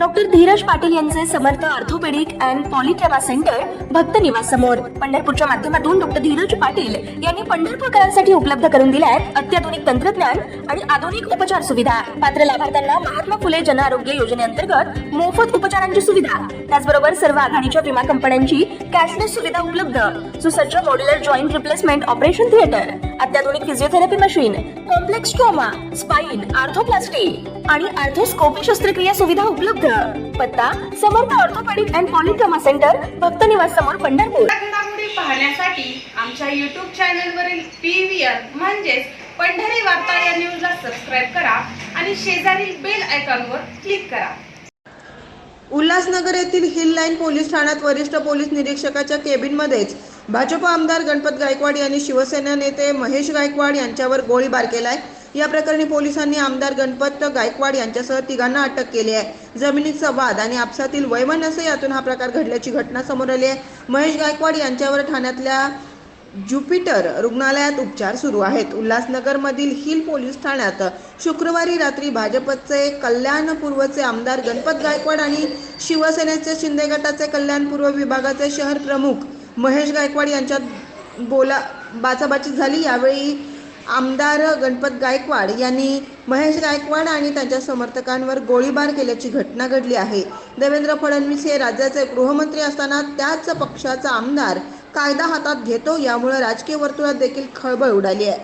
Doctor Dhiraj Patil यांचे Samarth orthopaedic and polytrauma centre Bhakt Niwas समोर पंढरपूरच्या माध्यमातून डॉक्टर धीरज पाटील यांनी पंढरपूरकरांसाठी उपलब्ध करून दिल्या आहेत अत्याधुनिक तंत्रज्ञान आणि आधुनिक उपचार सुविधा. पात्र लाभार्थ्यांना महात्मा फुले जन आरोग्य योजनेअंतर्गत मोफत उपचारांची सुविधा. त्याचबरोबर सर्व आघाडीच्या विमा कंपन्यांची कॅशलेस सुविधा उपलब्ध. सुसज्ज modular joint replacement operation theatre अत्याधुनिक physiotherapy machine complex trauma spine arthroplasty आणि आर्थोस्कोपी शस्त्रक्रिया सुविधा उपलब्ध. पत्ता Samarth orthopaedic and polytrauma centre Bhakt Niwas समोर पंढरपूर. पाहण्यासाठी आमच्या यूट्यूब चॅनलवरील वरील व्ही म्हणजेच पंढरी वार्ता या न्यूजला सबस्क्राईब करा आणि शेजारील बेल आयकॉनवर क्लिक करा. उल्हासनगर येथील हिल लाईन पोलीस ठाण्यात वरिष्ठ पोलीस निरीक्षकाच्या केबिनमध्येच भाजप आमदार गणपत गायकवाड यांनी शिवसेना नेते महेश गायकवाड यांच्यावर गोळीबार केलाय. या प्रकरणी पोलिसांनी आमदार गणपत गायकवाड यांच्यासह तिघांना अटक केली आहे. जमिनीचा वाद आणि आपसातील वैमनस्य यातून हा प्रकार घडल्याची घटना समोर आली आहे. महेश गायकवाड यांच्यावर ठाण्यातल्या ज्युपिटर रुग्णालयात उपचार सुरू आहेत. उल्हासनगरमधील हिल पोलीस ठाण्यात शुक्रवारी रात्री भाजपचे कल्याणपूर्वचे आमदार गणपत गायकवाड आणि शिवसेनेचे शिंदे गटाचे कल्याणपूर्व विभागाचे शहर प्रमुख महेश गायकवाड यांच्यात बोला बाचाबाची झाली. यावेळी आमदार गणपत गायकवाड यांनी महेश गायकवाड आणि त्यांच्या समर्थकांवर गोळीबार केल्याची घटना घडली आहे. देवेंद्र फडणवीस हे राज्याचे गृहमंत्री असताना त्याच पक्षाचा आमदार कायदा हातात घेतो यामुळे राजकीय वर्तुळात देखील खळबळ उडाली आहे.